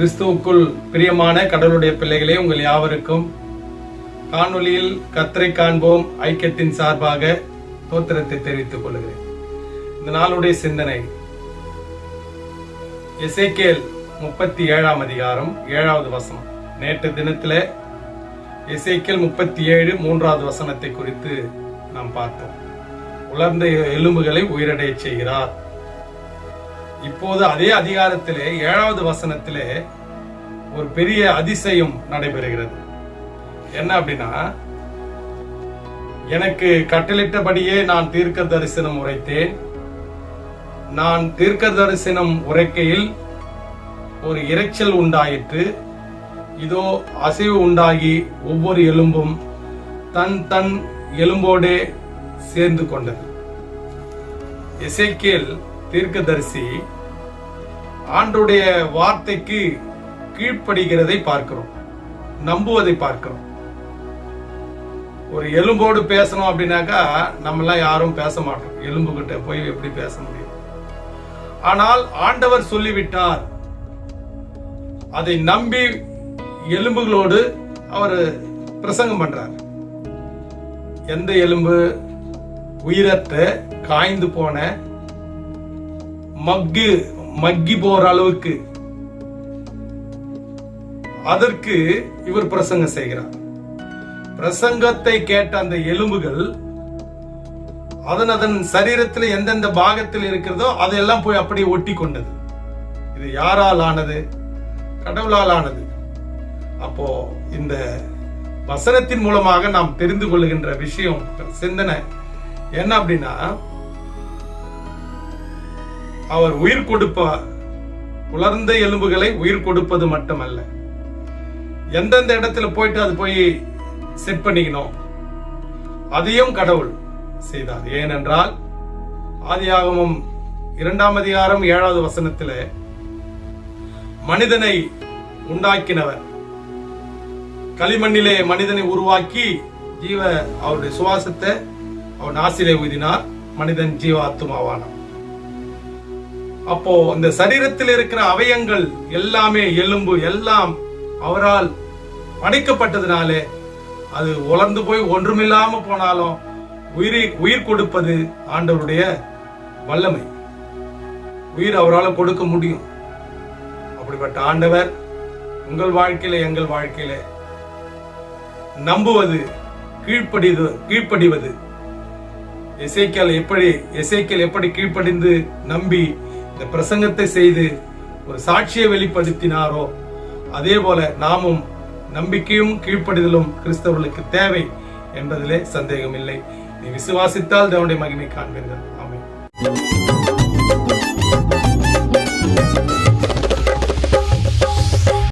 கிறிஸ்துவுக்குள் பிரியமான கடவுளுடைய பிள்ளைகளே உங்கள் யாவருக்கும் காணொளியில் கத்தரை காண்போம் ஐக்கியத்தின் சார்பாக தோத்திரத்தை தெரிவித்துக் கொள்கிறேன். இந்த நாளுடைய சிந்தனை எசைக்கேல் முப்பத்தி ஏழாம் அதிகாரம் ஏழாவது வசனம். நேற்று தினத்துல எசைக்கேல் முப்பத்தி ஏழு மூன்றாவது வசனத்தை குறித்து நாம் பார்த்தோம். உலர்ந்த எலும்புகளை உயிரடையச் செய்கிறார். இப்போது அதே அதிகாரத்திலே ஏழாவது வசனத்திலே ஒரு பெரிய அதிசயம் நடைபெறுகிறது. என்ன அப்படின்னா எனக்கு கட்டளிட்டபடியே நான் தீர்க்க தரிசனம் உரைத்தேன். நான் தீர்க்க தரிசனம் உரைக்கையில் ஒரு இரைச்சல் உண்டாயிற்று. இதோ அசைவு உண்டாகி ஒவ்வொரு எலும்பும் தன் தன் எலும்போடே சேர்ந்து கொண்டது. இசைக்கேல் தீர்க்கதரிசி ஆண்டுடைய வார்த்தைக்கு கீழ்ப்படுகிறதை பார்க்கிறோம் நம்புவதை பார்க்கிறோம். ஒரு எலும்போடு பேசணும் அப்படின்னாக்கா நம்மளாம் யாரும் பேச மாட்டோம். எலும்பு கிட்ட போய் எப்படி பேச முடியும்? ஆனால் ஆண்டவர் சொல்லிவிட்டார் அதை நம்பி எலும்புகளோடு அவர் பிரசங்கம் பண்றார். எந்த எலும்பு? உயிரற்ற காய்ந்து போன மக்கு மக்கி போற அளவுக்கு. அதற்கு இவர் பிரசங்கம் செய்கிறார். பிரசங்கத்தை கேட்ட அந்த எலும்புகள் அதன் அதன் சரீரத்தில் எந்தெந்த பாகத்தில் இருக்கிறதோ அதையெல்லாம் போய் அப்படியே ஒட்டி கொண்டது. இது யாரால் ஆனது? கடவுளால் ஆனது. அப்போ இந்த வசனத்தின் மூலமாக நாம் தெரிந்து கொள்ளுகின்ற விஷயம் சிந்தனை என்ன அப்படின்னா அவர் உயிர் கொடுப்பார் உலர்ந்த எலும்புகளை உயிர் கொடுப்பது மட்டுமல்ல. எந்தெந்த இடத்துல போயிட்டு அது போய் செட் பண்ணிக்கணும்? அதையும் கடவுள் செய்தார். ஏனென்றால் ஆதியாகமும் இரண்டாம் அதிகாரம் ஏழாவது வசனத்தில் மனிதனை உண்டாக்கினவர். களிமண்ணிலே மனிதனை உருவாக்கி ஜீவ அவருடைய சுவாசத்தை அவர் நாசிலே ஊதினார். மனிதன் ஜீவ ஆத்துமாவானான் அப்போ இந்த சரீரத்தில் இருக்கிற அவயங்கள் எல்லாமே எலும்பு எல்லாம் அவரால் படைக்கப்பட்டதுனாலே அது உலர்ந்து போய் ஒன்றுமில்லாம போனாலும் உயிரை உயிர் கொடுப்பது ஆண்டவருடைய வல்லமை. உயிர் அவரால் கொடுக்க முடியும். அப்படிப்பட்ட ஆண்டவர் உங்கள் வாழ்க்கையில எங்கள் வாழ்க்கையில நம்புவது கீழ்ப்படிது கீழ்ப்படிவது. இசைக்கல் எப்படி இசைக்கல் எப்படி கீழ்ப்படிந்து நம்பி இந்த பிரசங்கத்தை செய்து ஒரு சாட்சியை வெளிப்படுத்தினாரோ அதே போல நாமும் நம்பிக்கையும் கீழ்ப்படிதலும் கிறிஸ்தவர்களுக்கு தேவை என்பதிலே சந்தேகம் இல்லை நீ விசுவாசித்தால் தேவனுடைய மகிமை காண்பீர்கள். ஆமென்.